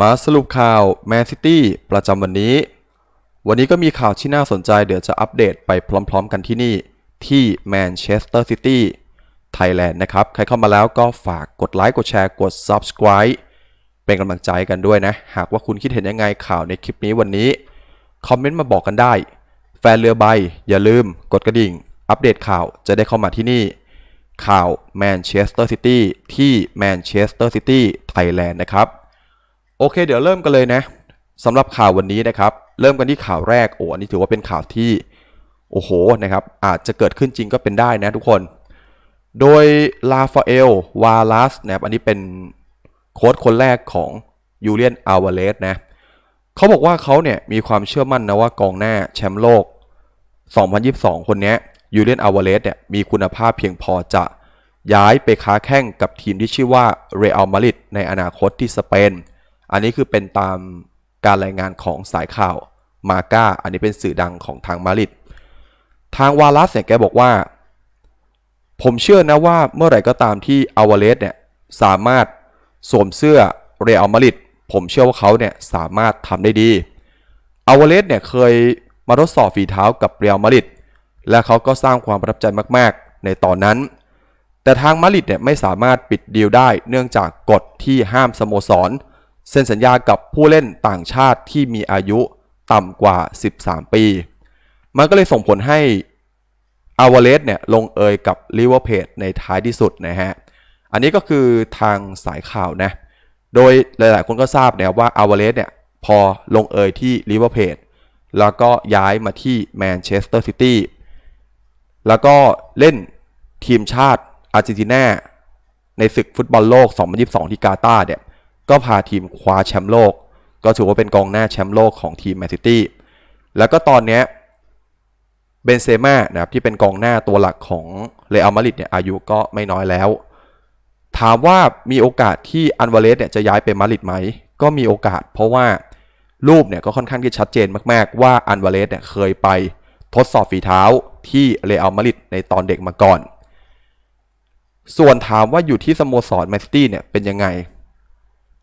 มาสรุปข่าวแมนซิตี้ประจำวันนี้ วันนี้ก็มีข่าวที่น่าสนใจเดี๋ยวจะอัปเดตไปพร้อมๆกันที่นี่ ที่แมนเชสเตอร์ซิตี้ไทยแลนด์นะครับ ใครเข้ามาแล้วก็ฝากกดไลค์กดแชร์กด Subscribe เป็นกำลังใจกันด้วยนะ หากว่าคุณคิดเห็นยังไงข่าวในคลิปนี้วันนี้ คอมเมนต์มาบอกกันได้ แฟนเรือใบ อย่าลืมกดกระดิ่ง อัปเดตข่าวจะได้เข้ามาที่นี่ ข่าวแมนเชสเตอร์ซิตี้ที่แมนเชสเตอร์ซิตี้ไทยแลนด์นะครับ โอเค เดี๋ยวเริ่มกันเลยนะสำหรับข่าววันนี้นะครับ เริ่มกันที่ข่าวแรกโอ้อันนี้ถือว่าเป็นข่าวที่โอ้โหนะครับอาจจะเกิดขึ้นจริงก็เป็นได้นะทุกคน โดยลาฟาเอลวาลัสนะครับอันนี้เป็นโค้ชคนแรกของยูเลียนอาวาเลสนะเขาบอกว่าเขาเนี่ยมีความเชื่อมั่นนะว่ากองหน้าแชมป์โลก 2022 คนนี้ยยูเลียนอาวาเลสเนี่ยมีคุณภาพเพียงพอจะย้ายไปค้าแข่งกับทีมที่ชื่อว่าเรอัลมาดริดในอนาคตที่สเปน อันนี้คือเป็นตามการรายงานของสายข่าวมาก้า อันนี้เป็นสื่อดังของทางมาริดทางวาลัสเนี่ยแกบอกว่า ผมเชื่อนะว่าเมื่อไหร่ก็ตามที่อาวาเลสเนี่ยสามารถสวมเสื้อเรอัลมาริดผมเชื่อว่าเขาเนี่ยสามารถทำได้ดีอาวาเลสเนี่ยเคยมาทดสอบฝีเท้ากับเรอัลมาริดและเขาก็สร้างความประทับใจมาก ๆ ในตอนนั้น แต่ทางมาริดเนี่ยไม่สามารถปิดดีลได้เนื่องจากกฎที่ห้ามสโมสร เซ็นสัญญากับผู้เล่นต่างชาติที่มีอายุต่ำกว่า 13 ปี มันก็เลยส่งผลให้อาวาเลสเนี่ยลงเอยกับลิเวอร์เพจในท้ายที่สุดนะฮะ อันนี้ก็คือทางสายข่าวนะ โดยหลายๆ คนก็ทราบนี่ยว่าอาวาเลสเนี่ยพอลงเอยที่ลิเวอร์เพจแล้วก็ย้ายมาที่แมนเชสเตอร์ซิตี้ แล้วก็เล่นทีมชาติอาร์เจนตินาในศึกฟุตบอลโลก 2022 ที่กาตาร์เนี่ย ก็พาทีมคว้าแชมป์โลก ก็ถือว่าเป็นกองหน้าแชมป์โลกของทีมแมนซิตี้แล้วก็ตอนนี้เบนเซม่านะครับที่เป็นกองหน้าตัวหลักของเรอัลมาดริดเนี่ยอายุก็ไม่น้อยแล้ว ถามว่ามีโอกาสที่อันวาเลสเนี่ยจะย้ายไปมาดริดไหม ก็มีโอกาส เพราะว่ารูปเนี่ยก็ค่อนข้างที่ชัดเจนมากๆ ว่าอันวาเลสเนี่ยเคยไปทดสอบฝีเท้าที่เรอัลมาดริดในตอนเด็กมาก่อน ส่วนถามว่าอยู่ที่สโมสรแมนซิตี้เนี่ยเป็นยังไง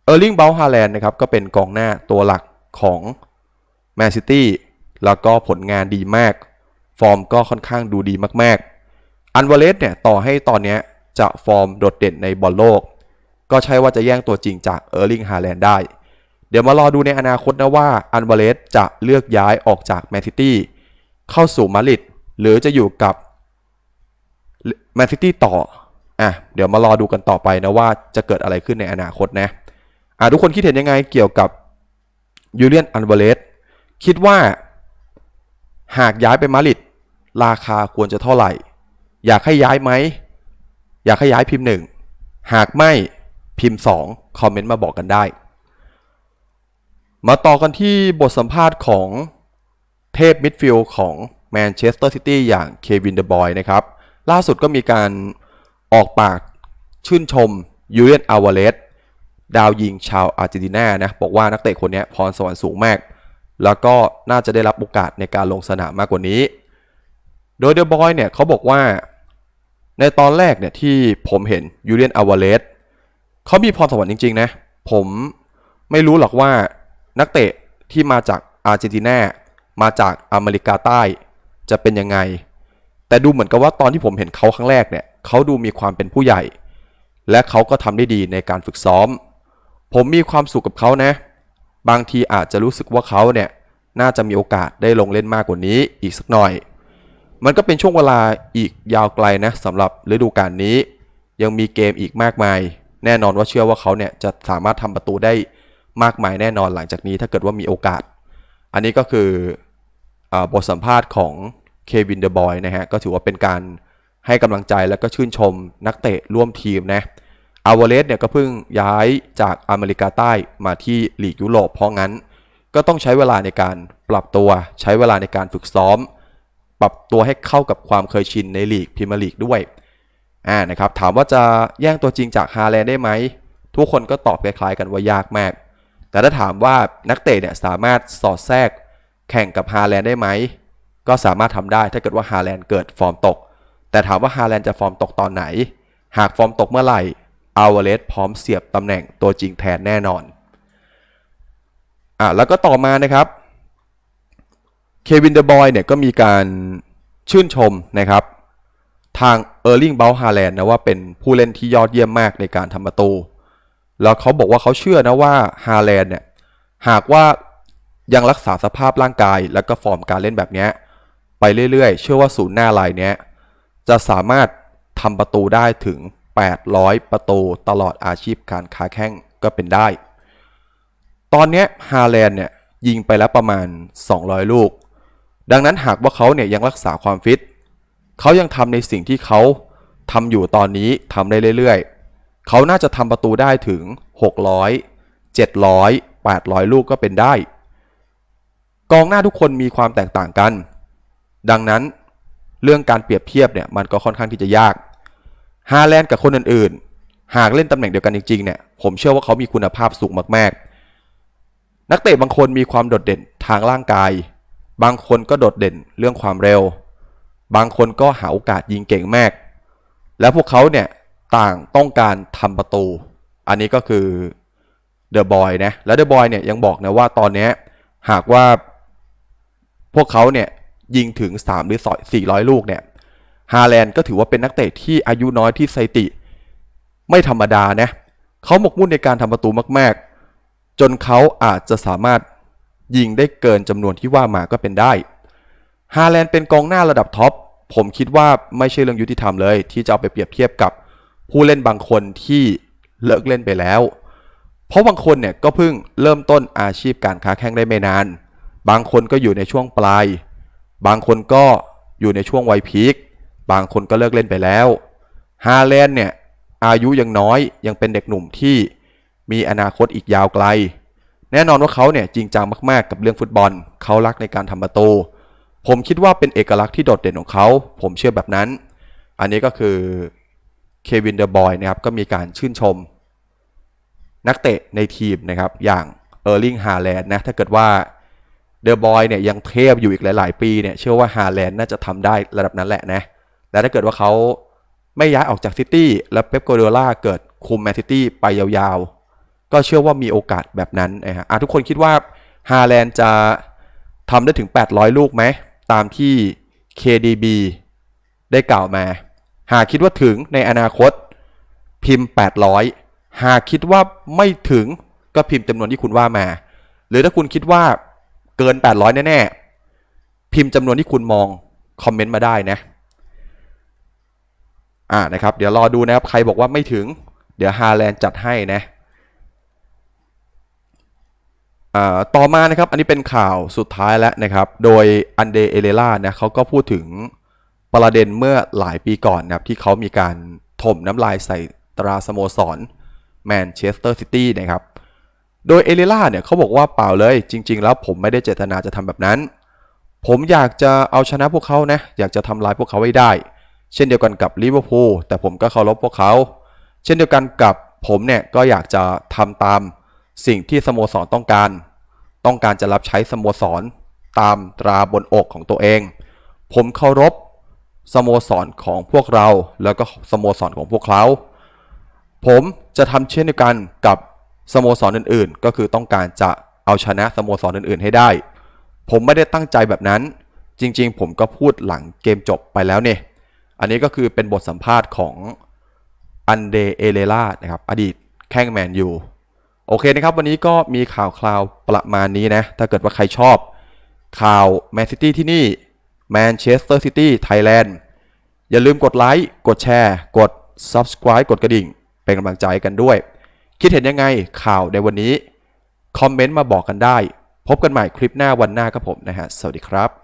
เออร์ลิงเบลฮาแลนด์นะครับก็เป็นกองหน้าตัวหลักของแมนซิตี้แล้วก็ผลงานดีมาก ฟอร์มก็ค่อนข้างดูดีมากๆ อันวาเลสเนี่ยต่อให้ตอนนี้จะฟอร์มโดดเด่นในบอลโลก ก็ใช่ว่าจะแย่งตัวจริงจากเออร์ลิงฮาแลนด์ได้ เดี๋ยวมารอดูในอนาคตนะว่าอันวาเลสจะเลือกย้ายออกจากแมนซิตี้เข้าสู่มาริดหรือจะอยู่กับแมนซิตี้ต่ออะเดี๋ยวมารอดูกันต่อไปนะว่าจะเกิดอะไรขึ้นในอนาคตนะ อะทุกคนคิดเห็นยังไงเกี่ยวกับยูเลียนอันวาเลสคิดว่า หากย้ายไปมาริดราคาควรจะเท่าไหร่ อยากให้ย้ายไหม อยากให้ย้ายพิมพ์หนึ่งหากไม่พิมพ์สองคอมเมนต์มาบอกกันได้ มาต่อกันที่บทสัมภาษณ์ของเทพมิดฟิลด์ของแมนเชสเตอร์ซิตี้อย่างเควินเดอะบอยนะครับ ล่าสุดก็มีการออกปากชื่นชมยูเลียนอาวาเลส ดาวยิงชาวอาร์เจนตินานะบอกว่านักเตะคนนี้พรสวรรค์สูงมาก แล้วก็น่าจะได้รับโอกาสในการลงสนามมากกว่านี้ โดยเดอบอยเนี่ยเขาบอกว่า ในตอนแรกเนี่ยที่ผมเห็นยูเลียนอาวาเลสเขามีพรสวรรค์จริงๆนะผมไม่รู้หรอกว่านักเตะที่มาจากอาร์เจนตินามาจากอเมริกาใต้จะเป็นยังไง แต่ดูเหมือนกับว่าตอนที่ผมเห็นเขาครั้งแรกเนี่ยเขาดูมีความเป็นผู้ใหญ่ และเขาก็ทำได้ดีในการฝึกซ้อม ผมมีความสุขกับเขานะ บางทีอาจจะรู้สึกว่าเขาเนี่ยน่าจะมีโอกาสได้ลงเล่นมากกว่านี้อีกสักหน่อย มันก็เป็นช่วงเวลาอีกยาวไกลนะสำหรับฤดูกาลนี้ ยังมีเกมอีกมากมาย แน่นอนว่าเชื่อว่าเขาเนี่ยจะสามารถทำประตูได้มากมายแน่นอนหลังจากนี้ถ้าเกิดว่ามีโอกาส อันนี้ก็คืออบทสัมภาษณ์ของเควินเดอะบอยนะฮะก็ถือว่าเป็นการให้กำลังใจแล้วก็ชื่นชมนักเตะร่วมทีมนะ อาวเลสเนี่ยก็เพิ่งย้ายจากอเมริกาใต้มาที่ลีกยุโรปเพราะงั้น ก็ต้องใช้เวลาในการปรับตัว ใช้เวลาในการฝึกซ้อม ปรับตัวให้เข้ากับความเคยชินในลีกพรีเมียร์ลีกด้วยอ่านะครับถามว่าจะแย่งตัวจริงจากฮาแลนด์ได้ไหม ทุกคนก็ตอบคล้ายๆกันว่ายากมาก แต่ถ้าถามว่านักเตะเนี่ยสามารถสอดแทรกแข่งกับฮาแลนด์ได้ไหม ก็สามารถทำได้ถ้าเกิดว่าฮาแลนด์เกิดฟอร์มตก แต่ถามว่าฮาแลนด์จะฟอร์มตกตอนไหน หากฟอร์มตกเมื่อไหร่ อาวเลสพร้อมเสียบตำแหน่งตัวจริงแทนแน่นอน อะแล้วก็ต่อมานะครับ เควินเดบอยเนี่ยก็มีการชื่นชมนะครับ ทางเออร์ลิงเบลฮาแลนด์นะว่าเป็นผู้เล่นที่ยอดเยี่ยมมากในการทำประตู แล้วเขาบอกว่าเขาเชื่อนะว่าฮาแลนด์เนี่ยหากว่ายังรักษาสภาพร่างกาย แล้วก็ฟอร์มการเล่นแบบนี้ไปเรื่อยๆ เชื่อว่าศูนย์หน้ารายนี้จะสามารถทำประตูได้ถึง 800 ประตูตลอดอาชีพการค้าแข้งก็เป็นได้ ตอนนี้ฮาแลนด์เนี่ยยิงไปแล้วประมาณ 200 ลูก ดังนั้นหากว่าเขาเนี่ยยังรักษาความฟิต เขายังทำในสิ่งที่เขาทำอยู่ตอนนี้ทำได้เรื่อยๆ เขาน่าจะทำประตูได้ถึง 600 700 800 ลูกก็เป็นได้ กองหน้าทุกคนมีความแตกต่างกัน ดังนั้นเรื่องการเปรียบเทียบเนี่ยมันก็ค่อนข้างที่จะยาก ฮาแลนด์กับคนอื่นๆ หากเล่นตำแหน่งเดียวกันจริงๆเนี่ยผมเชื่อว่าเขามีคุณภาพสูงมากๆ นักเตะบางคนมีความโดดเด่นทางร่างกาย บางคนก็โดดเด่นเรื่องความเร็ว บางคนก็หาโอกาสยิงเก่งมาก และพวกเขาเนี่ยต่างต้องการทำประตู อันนี้ก็คือเดอะบอยนะ และเดอะบอยเนี่ยยังบอกนะว่าตอนนี้หากว่าพวกเขาเนี่ยยิงถึง 3 หรือ 400 ลูกเนี่ย ฮาแลนด์ก็ถือว่าเป็นนักเตะที่อายุน้อยที่สถิติ ไม่ธรรมดานะเขาหมกมุ่นในการทำประตูมาก ๆ จนเขาอาจจะสามารถยิงได้เกินจำนวนที่ว่ามาก็เป็นได้ฮาแลนด์เป็นกองหน้าระดับท็อปผมคิดว่าไม่ใช่เรื่องยุติธรรมเลย ที่จะเอาไปเปรียบเทียบกับผู้เล่นบางคนที่เลิกเล่นไปแล้ว เพราะบางคนเนี่ยก็เพิ่งเริ่มต้นอาชีพการค้าแข่งได้ไม่นาน บางคนก็อยู่ในช่วงปลาย บางคนก็อยู่ในช่วงวัยพีค บางคนก็เลิกเล่นไปแล้วฮาแลนด์เนี่ยอายุยังน้อยยังเป็นเด็กหนุ่มที่มีอนาคตอีกยาวไกล แน่นอนว่าเขาเนี่ยจริงจังมากๆกับเรื่องฟุตบอล เขารักในการทำประตู ผมคิดว่าเป็นเอกลักษณ์ที่โดดเด่นของเขา ผมเชื่อแบบนั้น อันนี้ก็คือเควินเดอร์บอยนะครับก็มีการชื่นชม นักเตะในทีมนะครับอย่างเออร์ลิงฮาแลนด์นะถ้าเกิดว่าเดอะบอยเนี่ยยังเทพอยู่อีกหลาย ๆ ปีเนี่ยเชื่อว่าฮาแลนด์น่าจะทำได้ระดับนั้นแหละนะ และถ้าเกิดว่าเขาไม่ย้ายออกจากซิตี้แล้วเป๊ปโกวาร์ดิโอลาเกิดคุมแมนซิตี้ไปยาวๆ ก็เชื่อว่ามีโอกาสแบบนั้นนะฮะอะทุกคนคิดว่าฮาแลนด์จะทำได้ถึง 800 ลูกไหม ตามที่ KDB ได้กล่าวมา หากคิดว่าถึงในอนาคตพิมพ์ 800 หากคิดว่าไม่ถึงก็พิมพ์จำนวนที่คุณว่ามา หรือถ้าคุณคิดว่าเกิน 800 แน่ๆ พิมพ์จำนวนที่คุณมอง คอมเมนต์มาได้นะ อ่านะครับเดี๋ยวรอดูนะครับใครบอกว่าไม่ถึง เดี๋ยวฮาแลนด์จัดให้นะอ่าต่อมานะครับอันนี้เป็นข่าวสุดท้ายแล้วนะครับ โดยอันเดเอเลล่านะเขาก็พูดถึงประเด็นเมื่อหลายปีก่อนนะครับที่เขามีการถมน้ำลายใส่ตราสโมสรแมนเชสเตอร์ซิตี้นะครับ โดยเอเลล่าเนี่ยเขาบอกว่าเปล่าเลย จริง ๆ แล้วผมไม่ได้เจตนาจะทำแบบนั้น ผมอยากจะเอาชนะพวกเขานะอยากจะทำลายพวกเขาให้ได้ เช่นเดียวกันกับลิเวอร์พูลแต่ผมก็เคารพพวกเขา เช่นเดียวกันกับผมเนี่ยก็อยากจะทำตามสิ่งที่สโมสรต้องการ ต้องการจะรับใช้สโมสรตามตราบนอกของตัวเอง ผมเคารพสโมสรของพวกเราแล้วก็สโมสรของพวกเขาผมจะทำเช่นเดียวกันกับสโมสรอื่นๆ ก็คือต้องการจะเอาชนะสโมสรอื่นๆ ให้ได้ ผมไม่ได้ตั้งใจแบบนั้น จริงๆ ผมก็พูดหลังเกมจบไปแล้วเนี่ย อันนี้ก็คือเป็นบทสัมภาษณ์ของอันเดเอเลล่านะครับอดีตแข้งแมนยูโอเคนะครับ วันนี้ก็มีข่าวคราวประมาณนี้นะ ถ้าเกิดว่าใครชอบ ข่าวแมนซิตี้ที่นี่แมนเชสเตอร์ซิตี้ไทยแลนด์อย่าลืมกดไลค์กดแชร์ กด Subscribe กดกระดิ่ง เป็นกำลังใจกันด้วย คิดเห็นยังไงข่าวในวันนี้ คอมเมนต์มาบอกกันได้ พบกันใหม่คลิปหน้าวันหน้าครับผมนะฮะ สวัสดีครับ